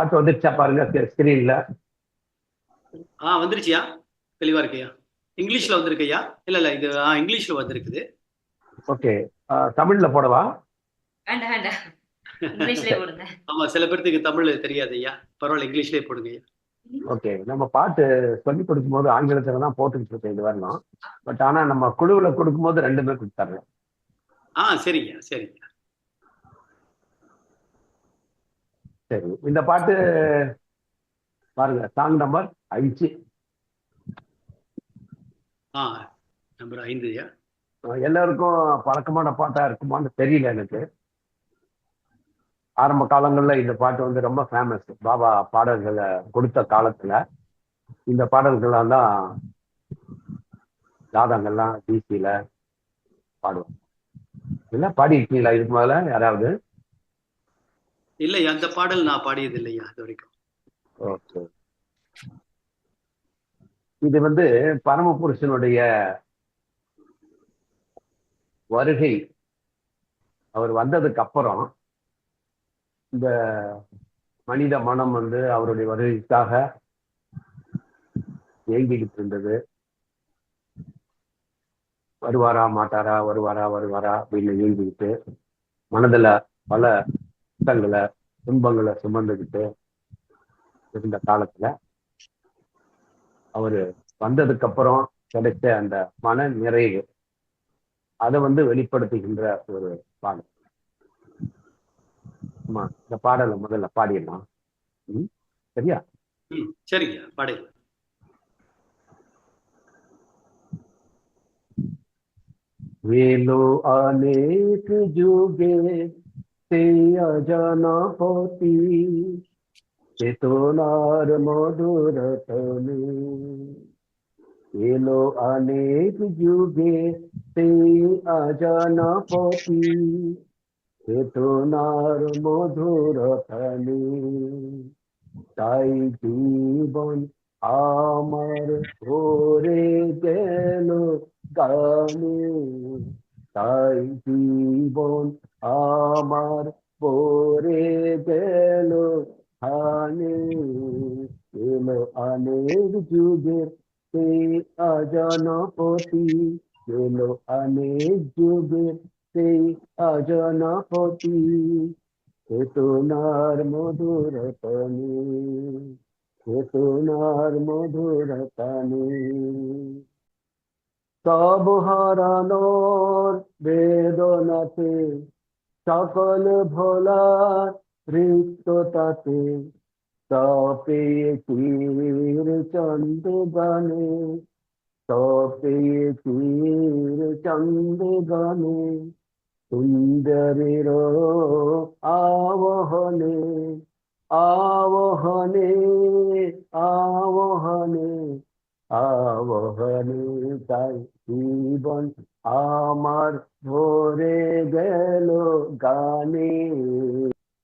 பாட்டு வந்துருச்சா பாருங்க ஸ்கிரீன்ல ஆ வந்துருச்சியா? தெளிவா இருக்கையா? இங்கிலீஷ்ல வந்திருக்கையா? இல்ல இல்ல இது ஆ இங்கிலீஷ்ல வந்திருக்குது. ஓகே. தமிழ்ல போடவா? வேண்டாம் வேண்டாம் இங்கிலீஷ்லயே போடுங்க. ஆமா சில பேர்த்துக்கு தமிழ் தெரியாது ஐயா. பரவாயில்ல இங்கிலீஷ்லயே போடுங்க ஐயா. ஓகே. நம்ம பாட்டு சொல்லி கொடுக்கும்போது ஆங்கிலத்துல தான் போட்டுக்கிட்டு இருக்கேன் இது வரலாம். பட் ஆனா நம்ம குழுவுல கொடுக்கும்போது ரெண்டுமே கொடுத்துட்றேன் ஆ சரிங்க சரிங்க. சரி. இந்த பாட்டு பாருங்க. சாங் நம்பர் அஞ்சு ஆ நம்பர் ஐந்து எல்லாருக்கும் பழக்கமான பாட்டா இருக்குமான்னு தெரியல எனக்கு. ஆரம்ப காலங்கள்ல இந்த பாட்டு வந்து ரொம்ப ஃபேமஸ் பாபா பாடல்களை கொடுத்த காலத்துல இந்த பாடல்கள்லாம் தான் ராகங்கள்லாம் டிசியில பாடுவோம் இல்ல பாடி இருக்கீங்களா இதுக்கு மேல யாராவது? இல்லை அந்த பாடல் நான் பாடியது இல்லையா அது வரைக்கும்? இது வந்து பரமபுருஷனுடைய வருகை. அவர் வந்ததுக்கு அப்புறம் இந்த மனித மனம் வந்து அவருடைய வருகைக்காக ஏங்கிக்கிட்டு இருந்தது. வருவாரா மாட்டாரா வருவாரா வருவாரா அப்படின்னு ஏங்கிக்கிட்டு மனதுல பல கஷ்டங்களை துன்பங்களை சுமந்துக்கிட்டு இருந்த காலத்துல அவரு வந்ததுக்கு அப்புறம் கிடைச்ச அந்த மன நிறைவு அதை வந்து வெளிப்படுத்துகின்ற ஒரு பாடல் ஆமா இந்த பாடலை முதல்ல பாடிடலாம் ம், சரியா ம் சரிங்க பாடு वेलो अनेक जुगे সেই অজানাপতি চেতনার মধুরতনে এলো অনেক যুগে সেই অজানাপতি চেতনার মধুরতনে তাই জীবন আমার ভোরে গেল গানে তাই জীবন আমার ভরে গেল। এলো অনেক যুগের সেই অজনপতি এলো অনেক যুগের সেই অজনপতি। চেতনার মধুর তনে চেতনার মধুর তনে তব হারানোর বেদনাতে, সকল ভোলার রিক্ততাতে তপে তীর চন্দ গানে তপে তীর চন্দ গানে সুন্দরের আবহনে আবহনে আবহনে আবহনে তাই জীবন আমার ভরে গেল গানে।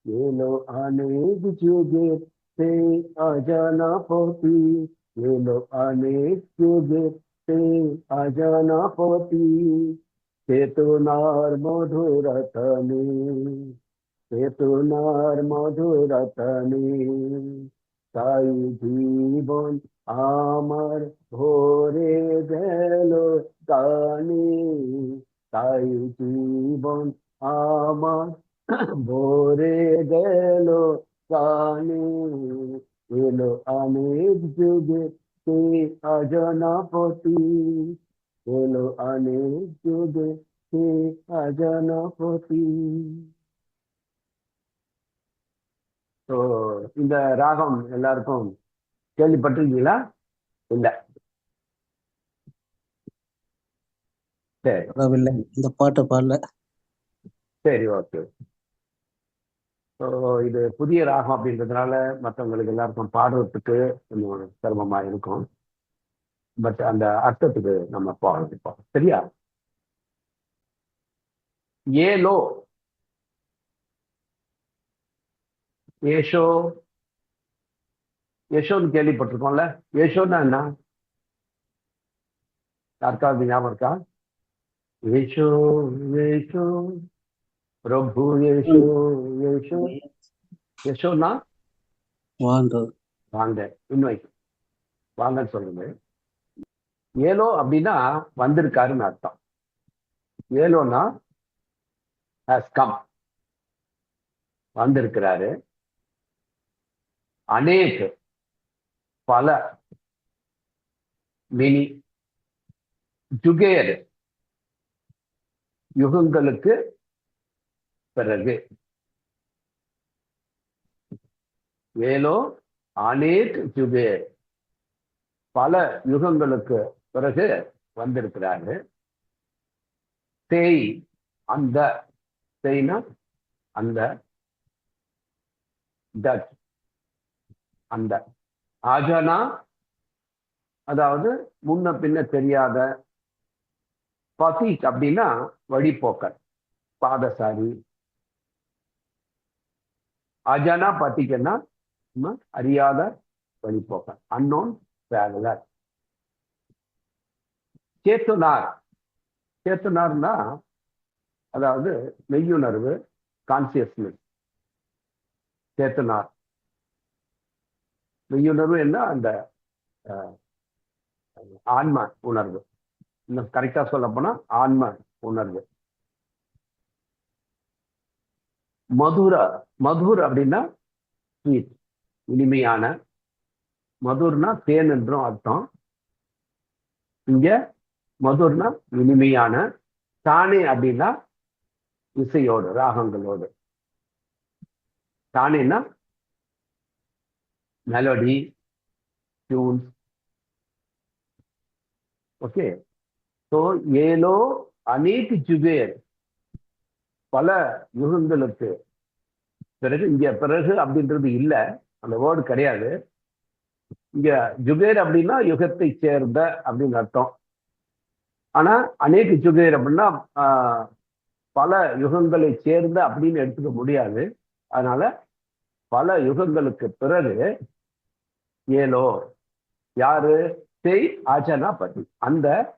এলো অনেক যুগের সেই অজানা পতি এলো অনেক যুগের সেই অজানা পতি চেতনার মধুরতনে চেতনার মধুরতনে। তাই জীবন আমার ভরে গেল গানে তাই জীবন আমার ভরে গেল গানে এলো অনেক যুগে সে অজনপতি এলো অনেক যুগে সে অজনপতি ஸோ இந்த ராகம் எல்லாருக்கும் கேள்விப்பட்டிருக்கீங்களா? இல்ல. சரி. இந்த பாட்டை பாடல. சரி ஓகே. ஸோ இது புதிய ராகம் அப்படின்றதுனால மற்றவங்களுக்கு எல்லாருக்கும் பாடுறதுக்கு கொஞ்சம் சிரமமா இருக்கும். பட் அந்த அர்த்தத்துக்கு நம்ம போகிறோம் சரியா? ஏலோ. ஏஷோ. யசோன்னு கேள்விப்பட்டிருக்கோம்ல. யசோன்னா என்ன? யாருக்காவது ஞாபகம் இருக்கா? யேசோ யேசோ பிரபு யேசோ யேசோ யசோன்னா வாங்க வாங்க இன்வைட் வாங்கன்னு சொல்லுங்க ஏலோ அப்படின்னா வந்திருக்காருன்னு அர்த்தம். ஏலோனா ஹாஸ் கம் வந்திருக்கிறாரு. அநேக் பல மினி ஜுகேர் யுகங்களுக்கு பிறகு. வேலோ அநேக் ஜுகேர் பல யுகங்களுக்கு பிறகு வந்திருக்கிறாரு. தேய் அந்த தேய்னா அந்த தட் அந்த. ஆஜானா அதாவது முன்ன பின்ன தெரியாத பசிக் அப்படின்னா வழிபோக்கர் பாதசாரி அஜனா பத்திக்கன்னா அறியாத வழிபோக்கர் அன்னோன் டிராவலர் சேத்துனார். சேத்துனார்னா அதாவது மெய்யுணர்வு கான்சியஸ்னஸ் சேத்துனார். மெய்யுணர்வு என்ன அந்த ஆன்ம உணர்வு. இன்னும் கரெக்டா சொல்ல போனா ஆன்ம உணர்வு. மதுர மதுர் அப்படின்னா ஸ்வீட் இனிமையான. மதுர்னா தேன் என்றும் அர்த்தம். இங்க மதுர்னா இனிமையான. தானே அப்படின்னா இசையோடு ராகங்களோடு. தானேன்னா மெலோடி டியூன்ஸ் ஓகே ஸோ ஏலோ அநேக் ஜுபேர். பல யுகங்களுக்கு பிறகு இங்க பிறகு அப்படின்றது இல்ல. அந்த வேர்டு கிடையாது. இங்க ஜுபேர் அப்படின்னா யுகத்தை சேர்ந்த அப்படின்னு அர்த்தம். ஆனா அநேக ஜுபேர் அப்படின்னா பல யுகங்களை சேர்ந்த அப்படின்னு எடுத்துக்க முடியாது. அதனால பல யுகங்களுக்கு பிறகு ஏலோ. யாரு? செய் ஆச்சனா அந்த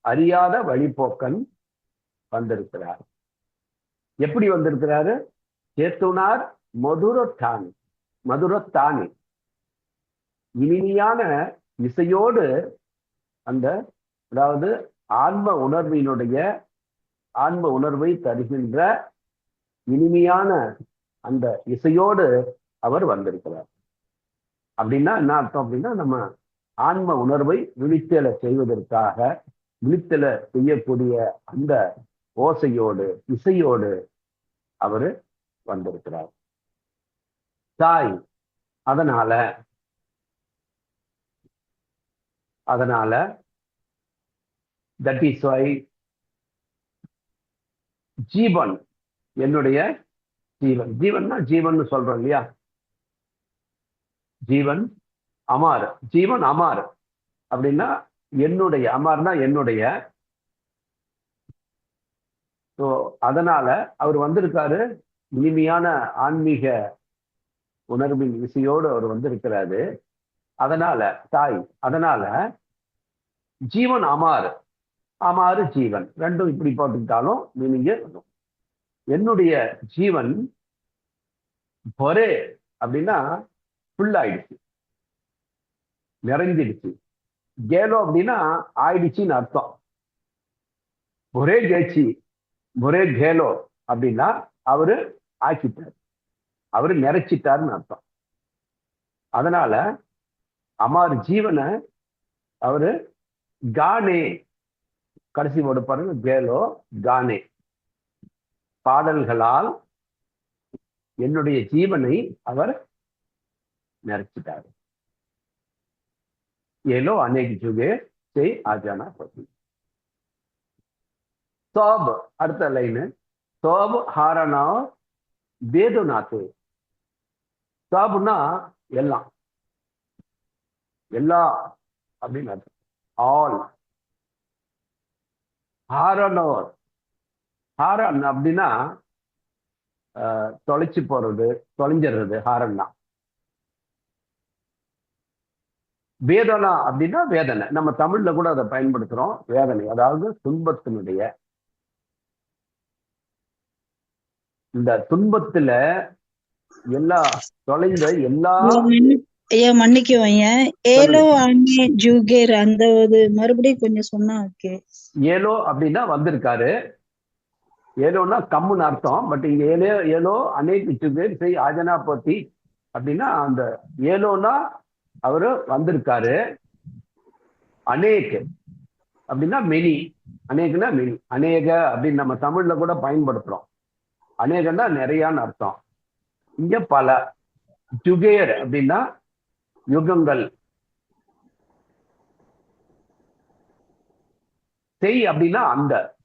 அறியாத வழிபோக்கன் வந்திருக்கிறார். எப்படி வந்திருக்கிறாரு? சேத்துனார் மதுரத்தானி. மதுரத்தானி. இனிமையான இசையோடு அந்த அதாவது ஆன்ம உணர்வினுடைய ஆன்ம உணர்வை தருகின்ற இனிமையான அந்த இசையோடு அவர் வந்திருக்கிறார். அப்படின்னா என்ன அர்த்தம் அப்படின்னா நம்ம ஆன்ம உணர்வை விழித்தலை செய்வதற்காக விழித்தலை செய்யக்கூடிய அந்த ஓசையோடு இசையோடு அவர் வந்திருக்கிறார். தாய் அதனால அதனால தட் இஸ் வை ஜீவன் என்னுடைய ஜீவன். ஜீவன்னா ஜீவன் சொல்றோம் இல்லையா? ஜீவன் அமார். ஜீவன் அமார். அப்படின்னா என்னுடைய அமார்னா என்னுடைய. ஸோ அதனால அவர் வந்திருக்காரு. இனிமையான ஆன்மீக உணர்வின் இசையோடு அவர் வந்திருக்கிறாரு. அதனால தாய் அதனால ஜீவன் அமார். அமாறு ஜீவன். ரெண்டும் இப்படி போட்டுக்கிட்டாலும் மீனிங்கே இருக்கும் என்னுடைய ஜீவன் பொரே அப்படின்னா ஃபுல் ஆயிடுச்சு நிறைஞ்சிடுச்சு. கேலோ அப்படின்னா ஆயிடுச்சுன்னு அர்த்தம். ஒரே கேச்சி ஒரே கேலோ அப்படின்னா அவரு ஆக்கிட்டார். அவரு நிறைச்சிட்டாருன்னு அர்த்தம். அதனால அமார் ஜீவனை அவரு கானே கடைசி போடு பாருங்க கேலோ கானே. பாடல்களால் என்னுடைய ஜீவனை அவர் நிறைச்சிட்டார் ஏலோ அநேக ஜுகே செய் ஆஜானா பதி சோப் அடுத்த லைன் சோப் ஹாரணா வேதுநாத்து சாப்னா எல்லாம் எல்லா அப்படின்னு அர்த்தம் ஆல் ஹாரனோர் ஹாரன் அப்படின்னா அஹ், தொலைச்சு போறது தொலைஞ்சிடுறது ஹாரன் தான் வேதனா அப்படின்னா வேதனை. நம்ம தமிழ்ல கூட அதை பயன்படுத்துறோம். வேதனை. அதாவது துன்பத்தினுடைய இந்த துன்பத்துல எல்லா தொலைந்த எல்லா ஐயா, மன்னி- ஐயா. மன்னிக்கவும் ஐயா ஏலோ அண்ணே ஜூகேர் அந்த ஒரு மறுபடியும் கொஞ்சம் சொன்னா ஓகே. ஏலோ அப்படின்னா வந்திருக்காரு. ஏலோன்னா கம்முன்னு அர்த்தம். பட் இங்க ஏலோ ஏலோ அநேக் பேர் செய் ஆஜனா போத்தி அப்படின்னா அந்த ஏலோனா அவரு வந்திருக்காரு. அநேக் அப்படின்னா மெனி. அநேகனா மெனி. அநேக அப்படின்னு நம்ம தமிழ்ல கூட பயன்படுத்துறோம். அநேகன்னா நிறையான்னு அர்த்தம். இங்க பல. ஜுகேர் அப்படின்னா யுகங்கள். செய் அப்படின்னா அந்த.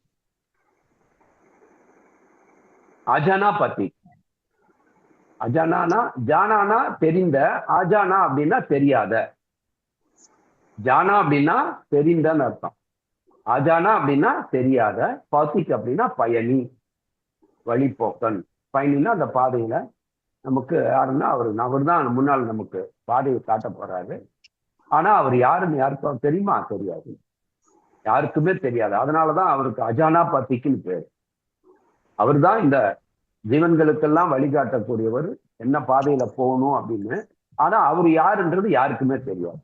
அஜானா பத்தி அஜானானா ஜானானா தெரிந்த ஆஜானா அப்படின்னா தெரியாத. ஜானா அப்படின்னா தெரிந்தன்னு அர்த்தம். அஜானா அப்படின்னா தெரியாத பாத்திக் அப்படின்னா பயணி வழிபோக்கன் பயணினா அந்த பாதையில நமக்கு யாருன்னா அவர் அவர் தான் முன்னால் நமக்கு பாதையை காட்ட போறாரு. ஆனா அவர் யாருன்னு யாருக்கும் தெரியுமா? தெரியாது. யாருக்குமே தெரியாது. அதனாலதான் அவருக்கு அஜானா பத்திக்குன்னு பேர். அவர்தான் இந்த ஜீவன்களுக்கெல்லாம் வழிகாட்டக்கூடியவர் என்ன பாதையில போகணும் அப்படின்னு. ஆனா அவர் யாருன்றது யாருக்குமே தெரியாது.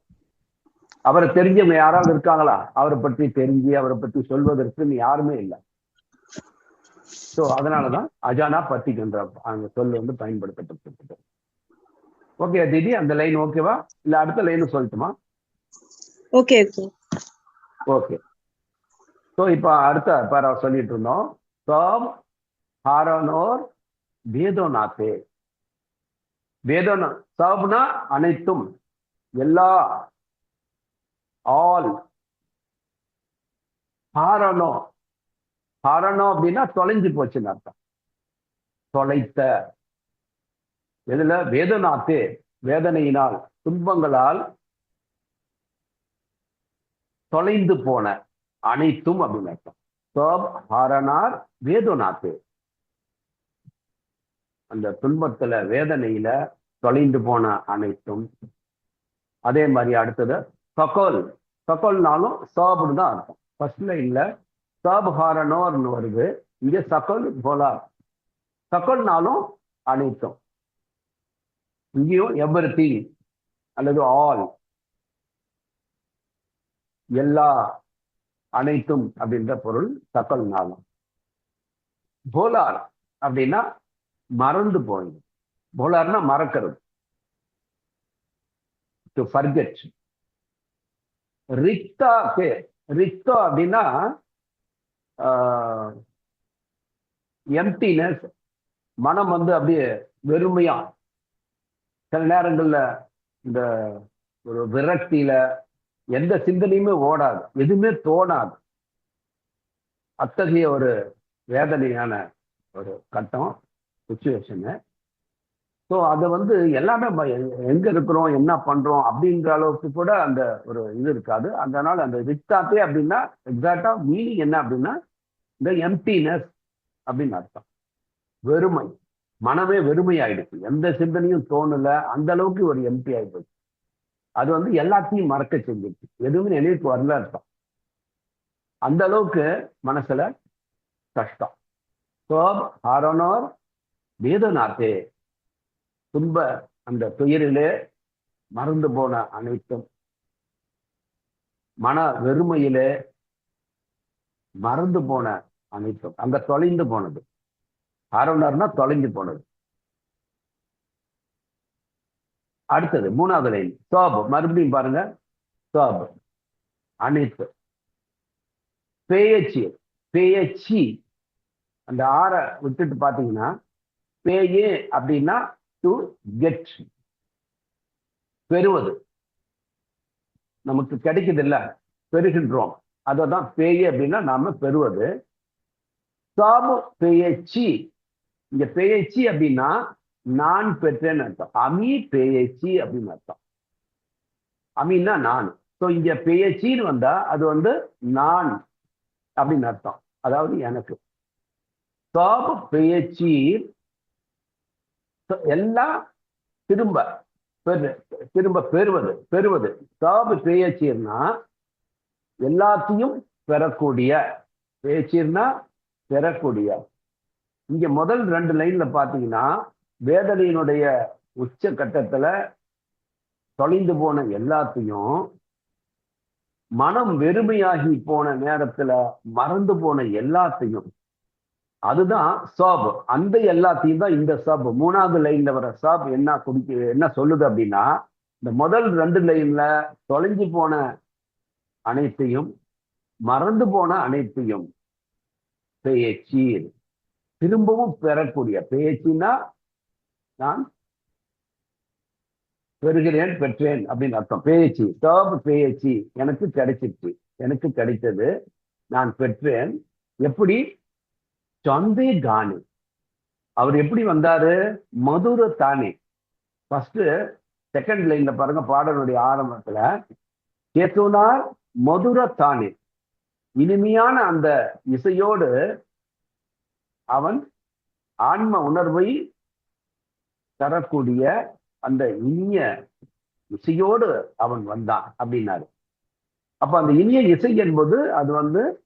அவரை தெரிஞ்சவங்க யாராவது இருக்காங்களா? அவரை பற்றி தெரிஞ்சு அவரை பற்றி சொல்வதற்குன்னு யாருமே இல்லை. சோ அதனாலதான் அஜானா பத்திக்குன்ற அந்த சொல் வந்து பயன்படுத்தப்பட்டிருக்கு. ஓகே திதி அந்த லைன் ஓகேவா இல்ல அடுத்த லைன் சொல்லட்டுமா? ஓகே ஓகே ஓகே ஸோ இப்போ அடுத்த பேரா சொல்லிட்டு இருந்தோம். சோம் ஹாரோனோர் வேதோநாத்தே வேதோனா சவ்னா அனைத்தும் எல்லா ஆல். ஹாரனோ ஹாரனோ அப்படின்னா தொலைஞ்சு போச்சுன்னு அர்த்தம். தொலைத்த. எதுல? வேதநாத்தே வேதனையினால் துன்பங்களால் தொலைந்து போன அனைத்தும் அப்படின்னு அர்த்தம். சோப் ஹாரனார் வேதநாத்து அந்த துன்பத்துல வேதனையில தொலைந்து போன அனைத்தும். அதே மாதிரி அடுத்தது சகோல் சகோல்னாலும் சாபுன்னு தான் அர்த்தம். ஃபர்ஸ்ட்ல இல்ல சாபஹாரனோர்னு வருது. இங்க சகோல் போலார் சகோல்னாலும் அனைத்தும். இங்கேயும் எவ்ரி அல்லது ஆல் எல்லா அனைத்தும் அப்படின்ற பொருள் சக்கல் நாளும் போலார் அப்படின்னா மறந்து போயிடும் போலார்னா மறக்கிறது. டு ஃபர்கெட் ரிக்தா பேர் ரிக்தா அப்படின்னா எம்டினஸ் மனம் வந்து அப்படியே வெறுமையா. சில நேரங்கள்ல இந்த ஒரு விரக்தியில எந்த சிந்தனையுமே ஓடாது. எதுவுமே தோணாது. அத்தகைய ஒரு வேதனையான ஒரு கட்டம். சுச்சுவேஷனு ஸோ அதை வந்து எல்லாமே எங்க இருக்கிறோம் என்ன பண்றோம் அப்படின்ற அளவுக்கு கூட அந்த ஒரு இது இருக்காது. அதனால அந்த ரிக்தாத்தே அப்படின்னா எக்ஸாக்டா மீனிங் என்ன அப்படின்னா இந்த எம்டினஸ் அப்படின்னு அர்த்தம். வெறுமை. மனமே வெறுமை ஆயிடுச்சு. எந்த சிந்தனையும் தோணல. அந்த அளவுக்கு ஒரு எம்டி ஆயிடுச்சு அது வந்து எல்லாத்தையும் மறக்க செஞ்சிருச்சு எதுவுமே நினைவுக்கு வரல அர்த்தம். அந்த அளவுக்கு மனசுல கஷ்டம். சோப் ஆரோனோர் வேதநாத்தே துன்ப அந்த துயரிலே மறந்து போன அனைத்தும் மன வெறுமையிலே மறந்து போன அனைத்தும் அங்க தொலைந்து போனது. ஆரோனர்னா தொலைந்து போனது. அடுத்தது மூணாவது லைன் சோபு. மறுபடியும் பாருங்க. சோபு. அனைத்து. பேயச்சி பேயச்சி. அந்த ஆறை விட்டுட்டு பார்த்தீங்கன்னா பேயே அப்படின்னா டு கெட் பெறுவது. நமக்கு கிடைக்குது இல்ல பெறுகின்றோம். அதை தான் அப்படின்னா நாம பெறுவது. சாபு பேயச்சி. இங்க பேயச்சி அப்படின்னா நான் பெற்றேன்னு அர்த்தம். அமி பேயச்சி அப்படின்னு அர்த்தம். அமின்னா நான். ஸோ இங்க பேயச்சின்னு வந்தா அது வந்து நான் அப்படின்னு அர்த்தம். அதாவது எனக்கு. சாபு பேயச்சி எல்லாம் திரும்ப பெரு திரும்ப பெறுவது பெறுவது. சாபு பேயச்சீர்னா எல்லாத்தையும் பெறக்கூடிய பேச்சீர்னா பெறக்கூடிய. இங்க முதல் ரெண்டு லைன்ல பாத்தீங்கன்னா வேதனையினுடைய உச்ச கட்டத்துல தொலைந்து போன எல்லாத்தையும் மனம் வெறுமையாகி போன நேரத்துல மறந்து போன எல்லாத்தையும் அதுதான் சாப். அந்த எல்லாத்தையும் தான் இந்த சாப். மூணாவது லைன்ல வர சாப் என்ன குடிக்க என்ன சொல்லுது அப்படின்னா இந்த முதல் ரெண்டு லைன்ல தொலைஞ்சு போன அனைத்தையும் மறந்து போன அனைத்தையும் பேச்சு திரும்பவும் பெறக்கூடிய பேச்சுன்னா நான் பெறுகிறேன் பெற்றேன் அப்படின்னு அர்த்தம். பேச்சு சாப் பேச்சு எனக்கு கிடைச்சிச்சு எனக்கு கிடைத்தது. நான் பெற்றேன். எப்படி? சந்தே கானி. அவர் எப்படி வந்தாரு? மதுர தானே. ஃபர்ஸ்ட் செகண்ட் லைன்ல பாருங்க பாடலுடைய ஆரம்பத்துல. கேத்துனார் மதுர தானே. இனிமையான அந்த இசையோடு அவன் ஆன்ம உணர்வை தரக்கூடிய அந்த இனிய இசையோடு அவன் வந்தான் அப்படின்னாரு. அப்ப அந்த இனிய இசை என்பது அது வந்து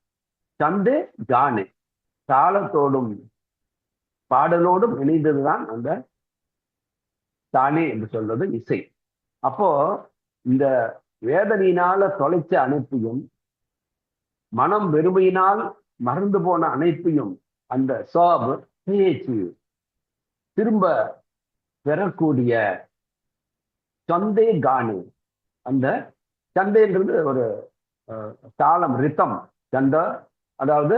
சந்தே கானே. தாளத்தோடும் பாடலோடும் இணைந்ததுதான் அந்த தானே என்று சொல்றது இசை. அப்போ இந்த வேதனையினால தொலைச்ச அனைத்தையும் மனம் வெறுமையினால் மறந்து போன அனைத்தையும் அந்த சோபு பேச்சு திரும்ப பெறக்கூடிய சந்தே கானு அந்த சந்தைன்றது ஒரு அஹ், தாளம் ரித்தம். சந்த அதாவது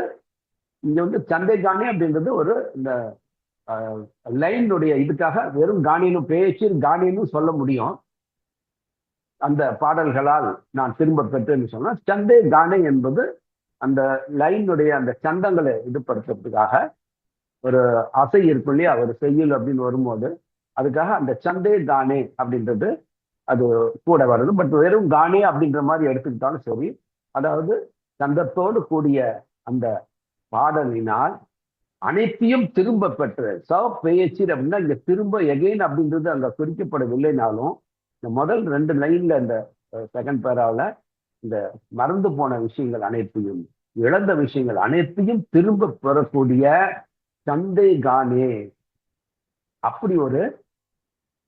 இங்க வந்து சந்தை காணி அப்படின்றது ஒரு இந்த லைனுடைய இதுக்காக வெறும் காணின்னு பேச்சு காணின்னு சொல்ல முடியும். அந்த பாடல்களால் நான் திரும்ப பெற்றேன்னு சொன்னா சந்தை காணி என்பது அந்த லைனுடைய அந்த சந்தங்களை இதுபடுத்துறதுக்காக ஒரு அசை இருக்கும் இல்லையா ஒரு செய்யுள் அப்படின்னு வரும்போது அதுக்காக அந்த சந்தே கானே அப்படின்றது அது கூட வருது பட் வெறும் கானே அப்படின்ற மாதிரி எடுத்துக்கிட்டாலும் சரி அதாவது சந்தத்தோடு கூடிய அந்த பாடலினால் அனைத்தையும் திரும்ப பெற்ற ச பேச்சீர் அப்படின்னா இங்க திரும்ப எகைன் அப்படின்றது அங்க குறிக்கப்படவில்லைனாலும் இந்த முதல் ரெண்டு லைன்ல இந்த செகண்ட் பேராவில் இந்த மறந்து போன விஷயங்கள் அனைத்தையும் இழந்த விஷயங்கள் அனைத்தையும் திரும்ப பெறக்கூடிய சந்தை கானே அப்படி ஒரு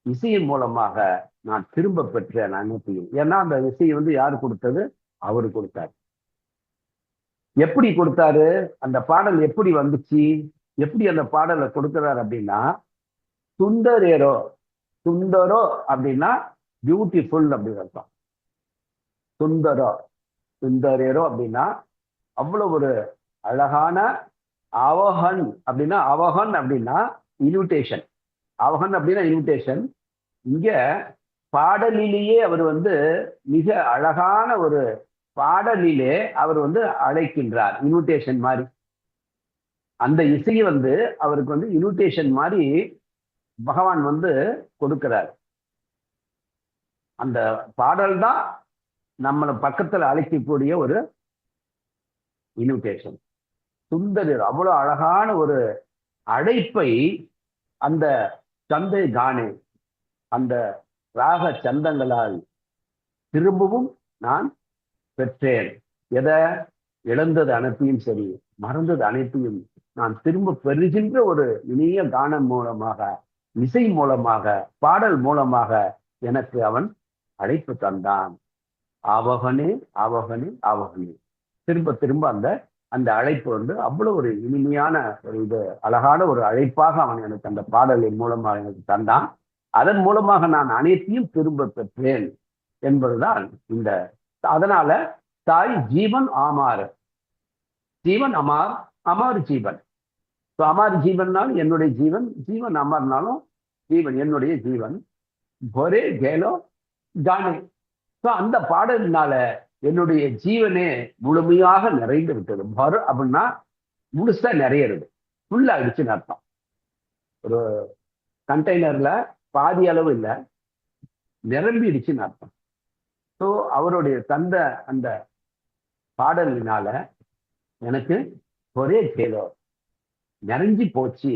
இசையின் மூலமாக நான் திரும்ப பெற்றேன் அனைத்தையும். ஏன்னா அந்த இசையை வந்து யார் கொடுத்தது? அவரு கொடுத்தார். எப்படி கொடுத்தாரு? அந்த பாடல் எப்படி வந்துச்சு? எப்படி அந்த பாடலை கொடுக்குறாரு அப்படின்னா சுந்தரேரோ சுந்தரோ அப்படின்னா பியூட்டிஃபுல் அப்படின்னு அர்த்தம். சுந்தரோ சுந்தரேரோ அப்படின்னா அவ்வளோ ஒரு அழகான அவஹன் அப்படின்னா அவஹன் அப்படின்னா இன்விடேஷன் அவஹன் அப்படின்னா இன்விடேஷன் இங்க பாடலிலேயே அவர் வந்து மிக அழகான ஒரு பாடலிலே அவர் வந்து அழைக்கின்றார். இன்விடேஷன் மாதிரி. அந்த இசையை வந்து அவருக்கு வந்து இன்விடேஷன் மாதிரி பகவான் வந்து கொடுக்கிறார். அந்த பாடல் தான் நம்மளை பக்கத்துல அழைக்கக்கூடிய ஒரு இன்விடேஷன் சுந்தரர் அவ்வளவு அழகான ஒரு அழைப்பை அந்த சந்தை கானே அந்த ராக சந்தங்களால் திரும்பவும் நான் பெற்றேன். எதை? இழந்தது அனைத்தையும் சரி மறந்தது அனைத்தையும் நான் திரும்ப பெறுகின்ற ஒரு இனிய கானம் மூலமாக இசை மூலமாக பாடல் மூலமாக எனக்கு அவன் அழைப்பு தந்தான். ஆவகனே ஆவகனே ஆவகனே. திரும்ப திரும்ப அந்த அந்த அழைப்பு வந்து அவ்வளவு ஒரு இனிமையான ஒரு இது அழகான ஒரு அழைப்பாக அவன் எனக்கு அந்த பாடலின் மூலமாக எனக்கு தந்தான். அதன் மூலமாக நான் அனைத்தையும் திரும்ப பெற்றேன் என்பதுதான் இந்த அதனால தாய் ஜீவன் ஆமார் ஜீவன் அமார் அமார் ஜீவன். ஸோ அமார் ஜீவன்னாலும் என்னுடைய ஜீவன் ஜீவன் அமர்னாலும் ஜீவன் என்னுடைய ஜீவன். ஒரே கேலோ கானே ஸோ அந்த பாடலினால என்னுடைய ஜீவனே முழுமையாக நிறைந்து விட்டது. பரு அப்படின்னா முழுசா நிறையிறது. ஃபுல்லா ஆயிடுச்சுன்னு அர்த்தம். ஒரு கண்டெய்னர்ல பாதி அளவு இல்லை நிரம்பிடுச்சுன்னு அர்த்தம். ஸோ அவருடைய தந்த அந்த பாடலினால எனக்கு ஒரே கேலோ நிறைஞ்சி போச்சு.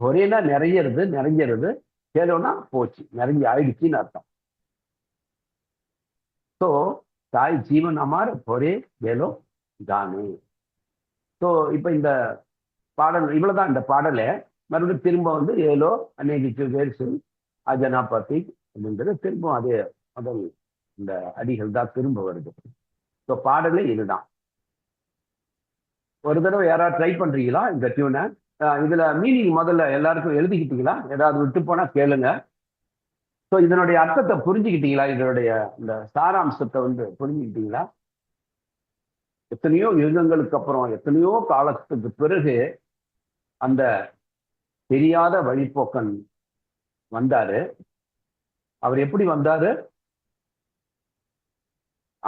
ஒரேனா நிறையிறது நிறைஞ்சிறது கேலோனா போச்சு. நிறைஞ்சி ஆயிடுச்சுன்னு அர்த்தம். ஸோ தாய் ஜீவன் அமார் ஒரே வேலோ தானே. ஸோ இப்போ இந்த பாடல் இவ்வளவுதான் இந்த பாடலை. மறுபடியும் திரும்ப வந்து ஏலோ அன்னைக்கு சுகேர்ஸு அஜனா பத்தி அப்படின்றது திரும்ப அதே முதல் இந்த அடிகள் தான் திரும்ப வருது. ஸோ பாடலே இதுதான் ஒரு தடவை யாராவது ட்ரை பண்றீங்களா இந்த டியூனை இதுல மீனிங் முதல்ல எல்லாருக்கும் எழுதிக்கிட்டீங்களா? ஏதாவது விட்டு போனா கேளுங்க. ஸோ இதனுடைய அர்த்தத்தை புரிஞ்சுக்கிட்டீங்களா? இதனுடைய இந்த சாராம்சத்தை வந்து புரிஞ்சுக்கிட்டீங்களா? எத்தனையோ யுகங்களுக்கு அப்புறம் எத்தனையோ காலத்துக்கு பிறகு அந்த தெரியாத வழிப்போக்கன் வந்தாரு. அவர் எப்படி வந்தாரு?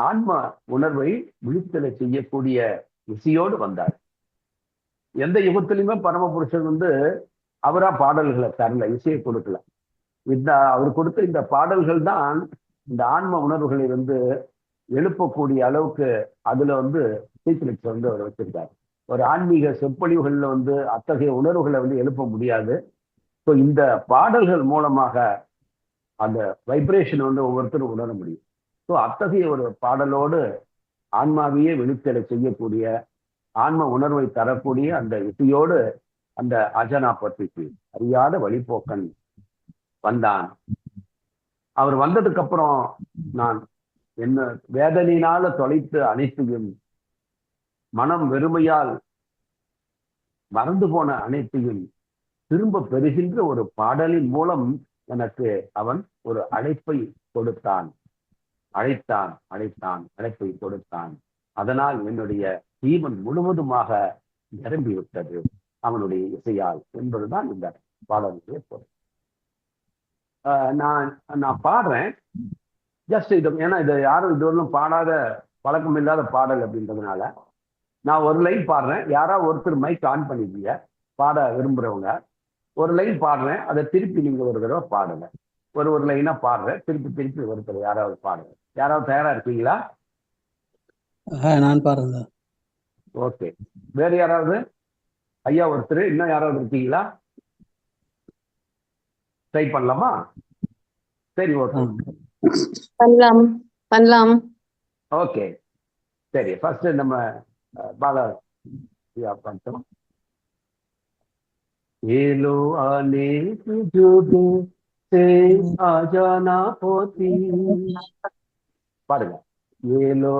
ஆன்ம உணர்வை விழித்தலை செய்யக்கூடிய ருசியோடு வந்தார். எந்த யுகத்திலுமே பரமபுருஷன் வந்து அவரா பாடல்களை தரல இசையை கொடுக்கல. இந்த அவர் கொடுத்த இந்த பாடல்கள் தான் இந்த ஆன்ம உணர்வுகளை வந்து எழுப்பக்கூடிய அளவுக்கு அதுல வந்து சீக்கிரட்ஸ் வந்து அவர் வச்சிருக்காரு. ஒரு ஆன்மீக சொற்பொழிவுகளில் வந்து அத்தகைய உணர்வுகளை வந்து எழுப்ப முடியாது. ஸோ இந்த பாடல்கள் மூலமாக அந்த வைப்ரேஷன் வந்து ஒவ்வொருத்தரும் உணர முடியும். ஸோ அத்தகைய ஒரு பாடலோடு ஆன்மாவையே வெளித்தலை செய்யக்கூடிய ஆன்ம உணர்வை தரக்கூடிய அந்த இசையோடு அந்த அஜனா பற்றிக்கு அறியாத வழிபோக்கன் வந்தான். அவர் வந்ததுக்கு அப்புறம் நான் என்ன வேதனையினால தொலைத்து அனைத்தையும் மனம் வெறுமையால் மறந்து போன அனைத்தையும் திரும்ப பெறுகின்ற ஒரு பாடலின் மூலம் எனக்கு அவன் ஒரு அழைப்பை கொடுத்தான். அழைத்தான் அழைத்தான் அழைப்பை கொடுத்தான். அதனால் என்னுடைய ஜீவன் முழுவதுமாக நிரம்பி விட்டது அவனுடைய இசையால் என்பதுதான் இந்த பாடலுடைய பொருள். ஆஹ் நான் நான் பாடுறேன். ஜஸ்ட் இது ஏன்னா இது யாரும் இதுவரையும் பாடாத பழக்கம் இல்லாத பாடல் அப்படின்றதுனால நான் ஒரு லைன் பாடுறேன். யாராவது ஒருத்தர் மைக் ஆன் பண்ணிக்கீங்க. பாட விரும்புறவங்க ஒரு லைன் பாடுறேன். அதை திருப்பி நீங்க ஒரு தடவை பாடுங்க. ஒரு ஒரு லைனா பாடுறேன். திருப்பி திருப்பி ஒருத்தர் யாராவது பாடுங்க. யாராவது தயாரா இருக்கீங்களா ஆ, நான் பாருங்க ஓகே வேற யாராவது ஐயா ஒருத்தர் இன்னும் யாராவது இருக்கீங்களா ட்ரை பண்ணலாமா சரி ஓகே பண்ணலாம் பண்ணலாம் ஓகே சரி ஃபர்ஸ்ட் நம்ம அஹ், பாலா ஐயா பண்ணிட்டோம் ஏலோ ஆனே ஜோடு से आजाना போத்தி பாருங்க. ஏலோ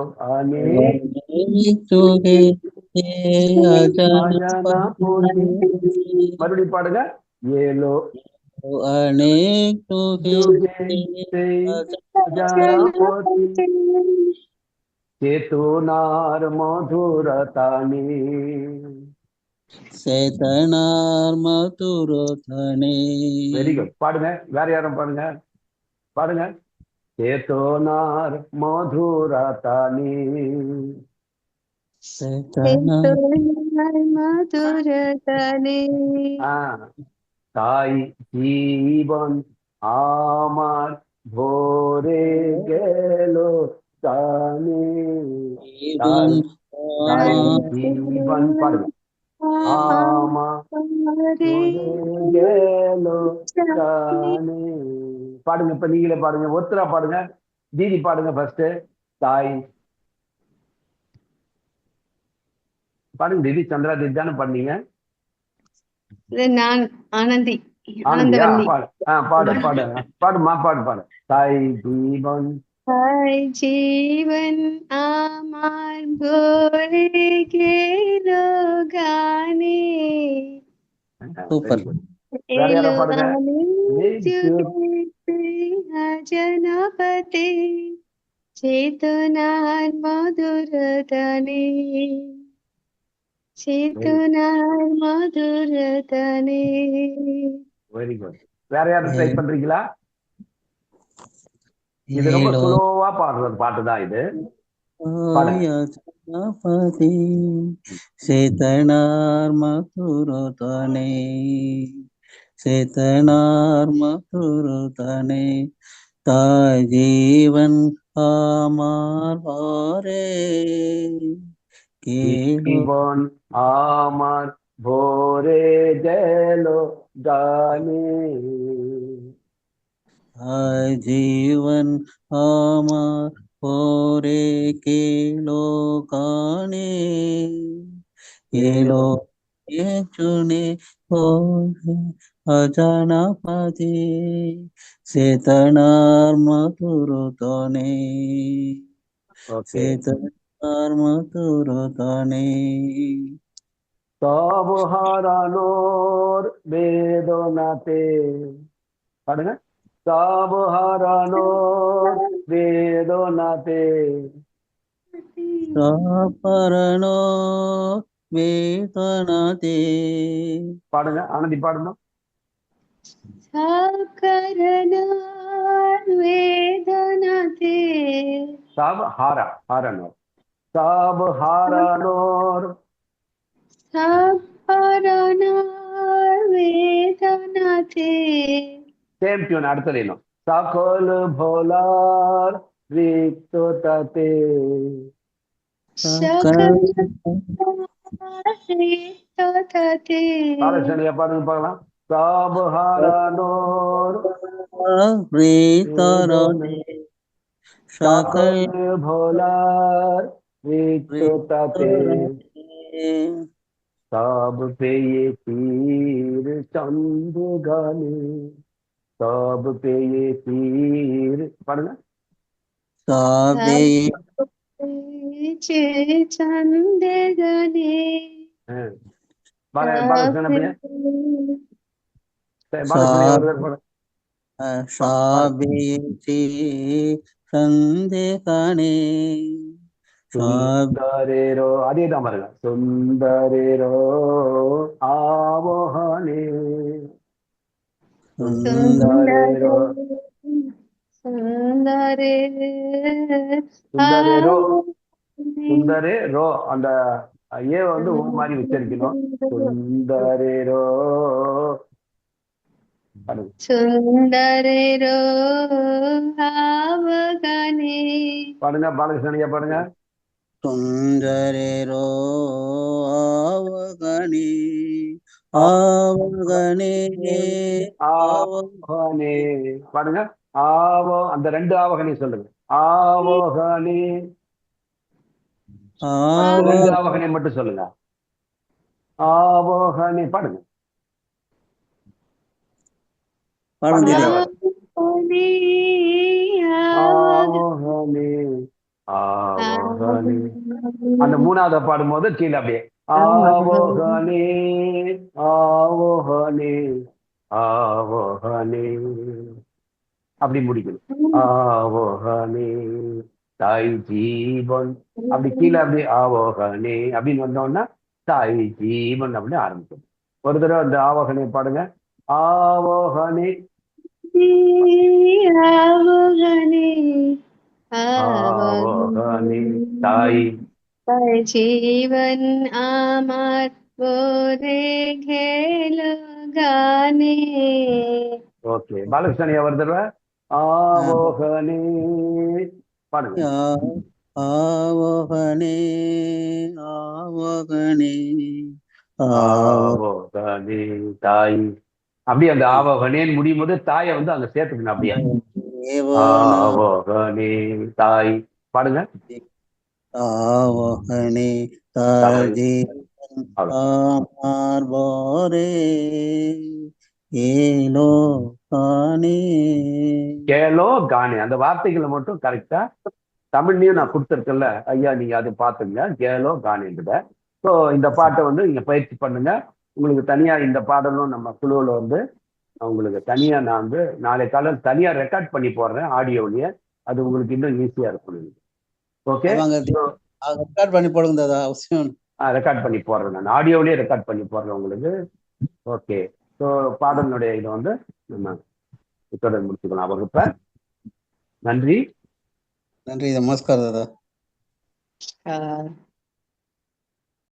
மறுபடியும் பாடுங்க. ஏலோ চেতনার মধুরতানি சேத்தனார் மதுரதனே. வெரி குட் பாடுங்க. வேற யாரும் பாடுங்க. பாடுங்க. চেতনার মধুরতানি। মধুরতানি। তাই জীবন আমার ভোরে গেল জানি। জীবন পারবে। আমার பாடுங்க இப்ப நீங்களே பாடுங்க. ஒத்துரா பாடுங்க. தீதி பாடுங்க ஃபர்ஸ்ட் தாய். பாருங்க திதி சந்திரா தீதி தானே பண்ணீங்க நான் ஆனந்தி. பாடு. பாடு பாடு. பாடுமா பாடு பாடு. தாய் தீபம். தாய் ஜீவன் ஆமார் கோரே சூப்பர் அஜனபதே சேதுனான் மதுரதனே சேதுனான் மதுரதனே வெரி குட் வேற யாரும் ட்ரை பண்றீங்களா இது ரொம்ப ஸ்லோவா பாடுறது பாட்டு தான் இது పతి శీతనార్మతురుతనే శీతనార్మతురుతనే తా జీవన్ ఆమార్ భారే জীবন আমার ভোরে গেল গানে জীবন আমার পরে কেলো কানে এলো চুনে পরে অজানা পাতে চেতনার মতুর তনে চেতনার মতুর তনে সব হারালোর বেদনাতে। পারে না? সব হারানো বেদনাতে সাপরণো వేదనతే పాడదా ఆనంది పాడదాం వేదనతే సబ్ హార హారనోర్ సబ్ హారనోర్ సబ్ హరణోర్ వేదనతే সেম টিউন அடுத்த নিল সকল ভোলার রিক্ততাতে সব সকল ভোলার রিক্ততাতে সব পেয়ে তীর চন্দ্র গানে সব পেয়েছির পারে না তবে চন্দে গানে হ্যাঁ বারে বারে শোনা ভাইয়া বারে শোনা পরে সবে সন্ধে কানে সুন্দরেরো আদি এটা আমার সুন্দরেরো আবহনে സുന്ദരോ സുന്ദരേ സുന്ദരോ சுந்தரே ரோ அந்த ஏ வந்து ஊ மாதிரி உச்சரிக்கணும் சுந்தரே ரோ சுந்தரோ பாடுங்க பாலகிருஷ்ணனியா பாடுங்க சுந்தரே ரோ ஆவகனே. ஆவகனே. ஆவகனே. பாருங்க ஆவோ அந்த ரெண்டு ஆவகனே சொல்லுங்க. ஆவோகனே. ரெண்டு ஆவகனே மட்டும் சொல்லுங்க. ஆவோகனே. பாடுங்க. ஆவோகனே. அந்த மூணாவது பாடும்போது கீழே அப்படியே ஆவோகனே ஆவோகனே ஆவோகனே. அப்படி முடிக்கணும். ஆவோகனே தாய் ஜீவன். அப்படி கீழே அப்படி ஆவோகனே அப்படின்னு வந்தோம்னா தாய் ஜீவன் அப்படின்னு ஆரம்பிக்கும் ஒரு தடவை இந்த ஆவோகனை பாடுங்க. ஆவோகனே ஆவோகனே. ஆவோகனே தாய் પર જીવન આમાર બોરે ઘેલો ગાને ஓகே பாலகிருஷ்ணன் ஒரு தடவை ஆவோகனே பாடுங்க ஆவோகனே ஆவோகனே ஆவோகனே தாய் அப்படியே அந்த ஆவோகனேன்னு முடியும் போது தாயை வந்து அங்க சேர்த்துக்கணும் அப்படியே. ஆவோகனே தாய். பாடுங்க. தாஜி ஆமார் போரே ஏலோ கானே கேலோ கானே அந்த வார்த்தைகளை மட்டும் கரெக்டா தமிழ்லயும் நான் கொடுத்துருக்கேன்ல. ஐயா நீங்க அதை பாத்துங்க கேலோ கானேன்றத ஸோ இந்த பாட்டை வந்து நீங்க பயிற்சி பண்ணுங்க. உங்களுக்கு தனியா இந்த பாடலும் நம்ம குழுவில் வந்து உங்களுக்கு தனியா நான் வந்து நாளை காலம் தனியா ரெக்கார்ட் பண்ணி போடுறேன் ஆடியோலயே அது உங்களுக்கு இன்னும் ஈஸியா இருக்கும். ஓகே? ரெக்கார்ட் பண்ணி போடுங்க அவசியம் ரெக்கார்ட் பண்ணி போடுறேன் நான். ஆடியோவிலேயே ரெக்கார்ட் பண்ணி போடுறேன் உங்களுக்கு. ஓகே. ஸோ பாடலுடைய இதை வந்து நம்ம இத்தோட முடிச்சுக்கலாம். வகுப்பை நன்றி. நன்றி நமஸ்கார் தாதா. ஆ